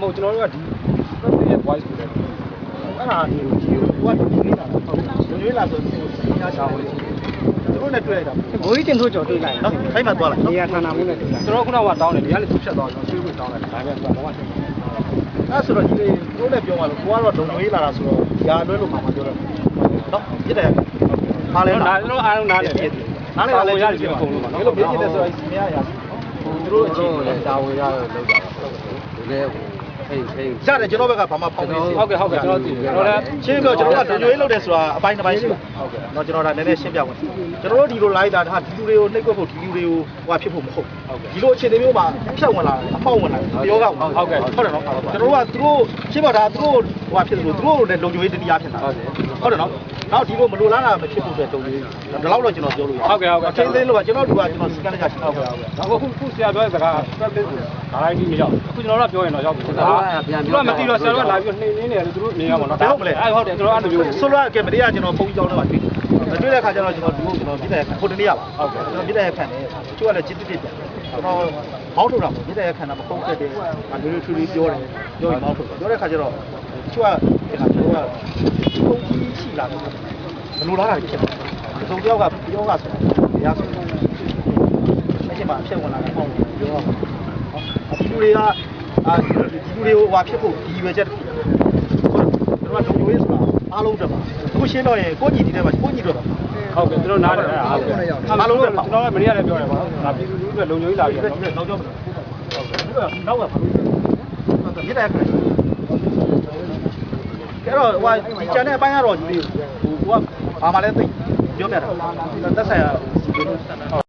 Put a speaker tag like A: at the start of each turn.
A: မဟုတ်ကျွန်တော်တို့ကဒီ public ရဲ့ voice ကိုလည်း
B: အဲ့ဒါဒီကိုဒီကိုကဒီလေးလာတော့ဟုတ်တယ်ညွှန်လာဆိုစဉ်းစားချအောင်လေသူတို့နဲ့တွေ့ရတာ
C: ဘိုးကြီးတင်ထိုးကြော်တွေ့လိုက်
B: နော်အဲ့မှာသွားလိုက်
C: နေရာဌာနမှုနဲ့တွေ့လိုက်
A: ကျွန်တော်ခုနကတောင်းတယ်ဒီကနေ့သူဖြတ်သွားကျွန်တော်ဆွေးဖို့တောင်းတယ်ဒါပေမဲ့ကျွန်တော်ဘာမှသိ
B: အဲ့ဆိုတော့ဒီလေးတို့လည်းပြောပါလို့ကိုကတော့ဒုံတွေးလာတာဆိုတော့ຢာလွဲလို့မှမပြောတော့နော်ပြစ်တယ်ဟာလဲ
A: ဘူးဒါကျွန်တော်အားလုံးနားတယ်
B: နားလဲလည်းရတယ်အကုန်လုံးပါနော်ဘယ်လိုပြစ်တယ်ဆိုတော့မရရသူတို့အခြေအနေ
D: တာဝန်ရတော့လောက်တာဒီလေဖိတ်ဖိတ်
B: ရတယ်ကျွန်တော်ဘက်ကဘာမှဖောက်နေစီ
A: ဟုတ်ကဲ့ဟုတ်ကဲ့ကျွန်တော်သိတယ်ကျွန်တော်လည်း
B: ရှင်းပြောကျွန်တော်ကဒုံတွေးလုပ်တယ်ဆိုတာအပိုင်းတစ်ပိုင်းရှိပါဟုတ်ကဲ့နော်ကျွန်တော်ဒါနည်းနည်းရှင်းပြပါကျွန်တော်တို့ဒီလိုလိုက်တာဒါဒီလူတွေကိုနှိပ်ကွက်ဖို့ဒီလူတွေကိုဟိုဖြစ်ဖို့မဟုတ်ဒီလိုအခြေအနေမျိုးမှာဖြတ်ဝင်လာအပေါက်ဝင်လာပြောကဟုတ်ကဲ့ဟုတ်တယ်နော်ကျွန်တော်တို့ကသူတို့ရှင်းပြောတာသူတို့ဟိုဖြစ်လို့သူတို့လည်းလုံခြုံရေးတရားဖြစ်တာဟုတ်တယ်နော်နောက်ဒီလိုမလိုလားတာမဖြစ်ဖို့အတွက်တုံးလေးဒီလောက်တော့ကျွန်တော်ပြောလို့ရချင်းသိလို့ပါကျွန်တော်တို့ကကျွန်တော်စကန်လက်ချရှိဟုတ်ကဲ့ဟုတ်ကဲ့
A: ဒါကခုခုဆရာပြောတဲ့စကား public ကိုဒါလိုက်ပြီးမရောက်အခုကျွန်တော်တို့ကပြောရင်တော့ရောက်ပြီဒါကသူကမသိတော့ဆရာတို့ကလာပြီးနှိမ့်နေတယ်သူတို့နေရမှာနော်အဲ့ဟုတ်တယ်ကျွန်တော်အဲ့လိုမျိုး
B: ဆိုတော့ကင်မရာကျွန်တော်ပုံကြောင်းတော့တွေ့တွေ့တဲ့အခါကျတော့ကျွန်တော်ဒီကိုကျွန်တော်ပြတဲ့ဟိုတနေ့ရပါဟုတ်ကဲ့ကျွန်တော်ပြတဲ့ခံတယ်သူကလည်းจิตတိပြပြန်ကျွန်တော်မောင်းထုတ်တာပေါ့ပြတဲ့ခံတာမပုံသက်တယ်အမျိုးမျိုးထူထူပြောတယ်ပြောရင်မောင်းထုတ်ပြောတဲ့အခါကျတော့သူကဒီခါကျွန်တော်ကပုံကြီးရှိလာတယ်မလိုလားတာဖြစ်တယ်သုံးတယောက်ကပြောကဆိုတာရဆိုအဲ့ဒီမှာအဖြစ်ဝင်လာတယ်ပေါ့ပြောတော့ဒီလူတွေက အာဒီလူတွေကိုဟွာဖြစ်ဖို့ဒီရွယ်ချက်တစ်ခုကျွန်တော်ကလုံခြုံရေးဆိုတာအားလုံးတက်ပါအခုရှင်းတော့ရင်ကိုညီဒီထဲမှာကိုညီတော့ပါ
A: ဟုတ်ကဲ့ကျွန်တော်နားတယ်အဲ့အားလုံးအားလုံးကျွန်တော်လည်းမနေ့ကလည်းပြောတယ်ပေါ့ဒါပြည်သူလူထုတွေလုံခြုံရေးလာပြီးတော့
B: နောက်ကြောဟုတ်ကဲ့နောက်ကပါမြစ်တဲ့ခါကျတော့ဟိုဒီချန်တဲ့အပိုင်းကတော့ဒီဟိုကဘာမှလည်းသိပြောပြတာသက်ဆိုင်ရာ